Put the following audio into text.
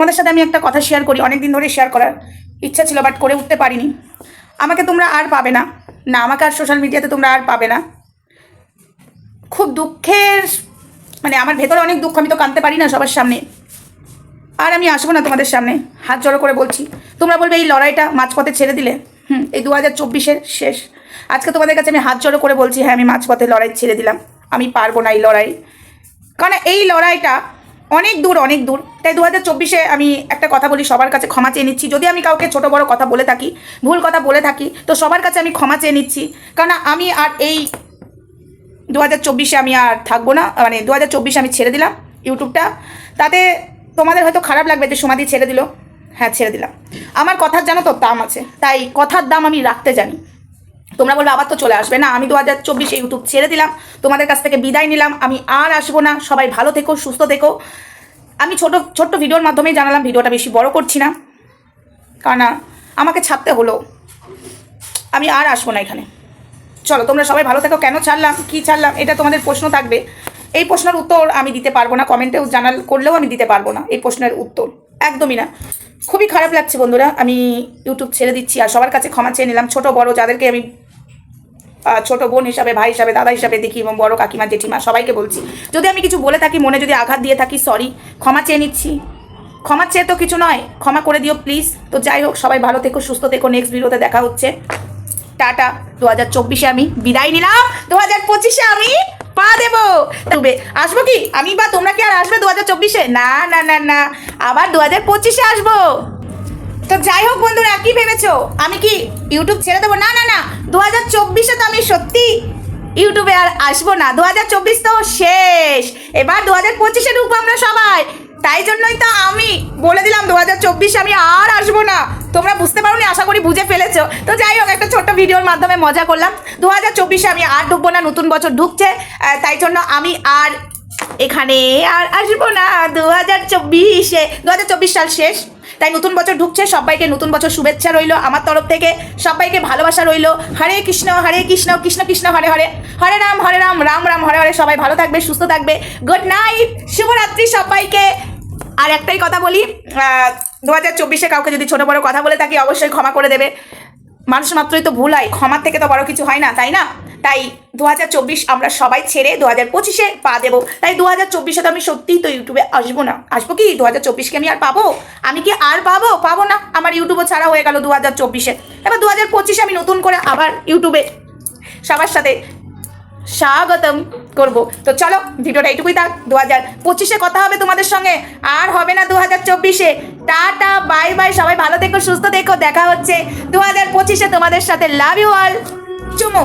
তোমাদের সাথে আমি একটা কথা শেয়ার করি অনেক দিন ধরে শেয়ার করার ইচ্ছা ছিল বাট করে উঠতে পারিনি। আমাকে তোমরা আর পাবে না। না, আমাকে আর সোশ্যাল মিডিয়াতে তোমরা আর পাবে না। খুব দুঃখের মানে আমার ভেতরে অনেক দুঃখ, আমি তো কাঁদতে পারি না সবার সামনে। আর আমি আসব না তোমাদের সামনে। হাত জড়ো করে বলছি। তোমরা বলবে, এই লড়াইটা মাঝপথে ছেড়ে দিলে? হুম, এই দু হাজার চব্বিশের শেষ। আজকে তোমাদের কাছে আমি হাত জড়ো করে বলছি হ্যাঁ আমি মাঝপথে লড়াই ছেড়ে দিলাম। আমি পারব না এই লড়াই। কারণ এই লড়াইটা অনেক দূর অনেক দূর। তাই দু হাজার চব্বিশে আমি একটা কথা বলি, সবার কাছে ক্ষমা চেয়ে নিচ্ছি। যদি আমি কাউকে ছোট বড় কথা বলে থাকি, ভুল কথা বলে থাকি, তো সবার কাছে আমি ক্ষমা চেয়ে নিচ্ছি। কারণ আমি আর এই দু হাজার চব্বিশে আমি আর থাকব না মানে দু হাজার চব্বিশে আমি ছেড়ে দিলাম ইউটিউবটা। তাতে তোমাদের হয়তো খারাপ লাগবে যে সমাধি ছেড়ে দিল। হ্যাঁ ছেড়ে দিলাম। আমার কথার জানো তো দাম আছে। তাই কথার দাম আমি রাখতে জানি। তোমরা বলবে, আবার তো চলে আসবে না। আমি দু হাজার চব্বিশে ইউটিউব ছেড়ে দিলাম। তোমাদের কাছ থেকে বিদায় নিলাম। আমি আর আসব না। সবাই ভালো থেকো, সুস্থ থেকো। আমি ছোট, ছোট্ট ভিডিওর মাধ্যমেই জানালাম, ভিডিওটা বেশি বড় করছি না। কারণ, আমাকে ছাড়তে হলো। আমি আর আসব না এখানে। চলো, তোমরা সবাই ভালো থেকো। কেন ছাড়লাম? কি ছাড়লাম? এটা তোমাদের প্রশ্ন থাকবে। এই প্রশ্নের উত্তর আমি দিতে পারব না। কমেন্টেও জানাল, করলেও আমি দিতে পারব না। এই প্রশ্নের উত্তর। একদমই না। খুবই খারাপ লাগছে বন্ধুরা। আমি ইউটিউব ছেড়ে দিচ্ছি আর সবার কাছে ক্ষমা চেয়ে নিলাম। ছোট, বড়, যাদেরকে আমি ছোট বোন হিসাবে, ভাই হিসাবে, দাদা হিসাবে দেখি, এবং বড় কাকিমা, জেঠিমা, সবাইকে বলছি। যদি আমি কিছু বলে থাকি, মনে যদি আঘাত দিয়ে থাকি সরি ক্ষমা চেয়ে নিচ্ছি। ক্ষমা চেয়ে তো কিছু নয়, ক্ষমা করে দিও প্লিজ তো যাই হোক, সবাই ভালো থেকো, সুস্থ থেকো নেক্সট ভিডিওতে দেখা হচ্ছে। টাটা দু হাজার চব্বিশে আমি বিদায় নিলাম দু হাজার পঁচিশে আমি পা দেবো। তবে আসব কি? আমি বা তোমরা কি আর আসবে দু হাজার চব্বিশে? না না না না, আবার দু হাজার পঁচিশে আসব। তো যাই হোক বন্ধুরা, কি ভেবেছো? আমি কি ইউটিউব ছেড়ে দেবো? না না না দু হাজার সত্যি ইউটিউবে আর আসব না। দু হাজার চব্বিশ তো শেষ। এবার দু হাজার পঁচিশে ঢুকবো আমরা সবাই। তাই জন্যই তো আমি বলে দিলাম দু হাজার চব্বিশে আমি আর আসব না। তোমরা বুঝতে পারোনি, আশা করি বুঝে ফেলেছো। তো যাই হোক, একটা ছোট্ট ভিডিওর মাধ্যমে মজা করলাম। দু হাজার চব্বিশে আমি আর ঢুকবো না, নতুন বছর ঢুকছে। তাই জন্য আমি আর এখানে আর আসব না। দু হাজার চব্বিশে দু হাজার চব্বিশ সাল শেষ। তাই নতুন বছর ঢুকছে, সবাইকে নতুন বছর শুভেচ্ছা রইল আমার তরফ থেকে, সবাইকে ভালোবাসা রইল। হরে কৃষ্ণ হরে কৃষ্ণ কৃষ্ণ কৃষ্ণ, হরে হরে। হরে রাম হরে রাম রাম রাম, হরে হরে, সবাই ভালো থাকবে, সুস্থ থাকবে। গুড নাইট শুভরাত্রি সবাইকে। আর একটাই কথা বলি দু হাজার চব্বিশে কাউকে যদি ছোটো বড় কথা বলে থাকি, অবশ্যই ক্ষমা করে দেবে। মানুষ মাত্রই তো ভুল হয়, ক্ষমার থেকে তো বড় কিছু হয় না, তাই না? তাই দু হাজার চব্বিশ আমরা সবাই ছেড়ে দু হাজার পঁচিশে পা দেবো। তাই দু হাজার চব্বিশে তো আমি সত্যিই তো ইউটিউবে আসব না। আসব কি? দু হাজার চব্বিশকে আমি আর পাবো? আমি কি আর পাবো? পাবো না। আমার ইউটিউবও ছাড়া হয়ে গেল দু হাজার চব্বিশে। এবার দু হাজার পঁচিশে আমি নতুন করে আবার ইউটিউবে সবার সাথে স্বাগতম করব। তো চলো, ভিডিওটা এইটুকুই থাক। দু হাজার পঁচিশে কথা হবে তোমাদের সঙ্গে। আর হবে না দু হাজার চব্বিশে। Tata, bye bye. সবাই ভালো থেকো, সুস্থ থেকো। দেখা হচ্ছে দু হাজার পঁচিশে তোমাদের সাথে। লাভ ইউ অল চুমু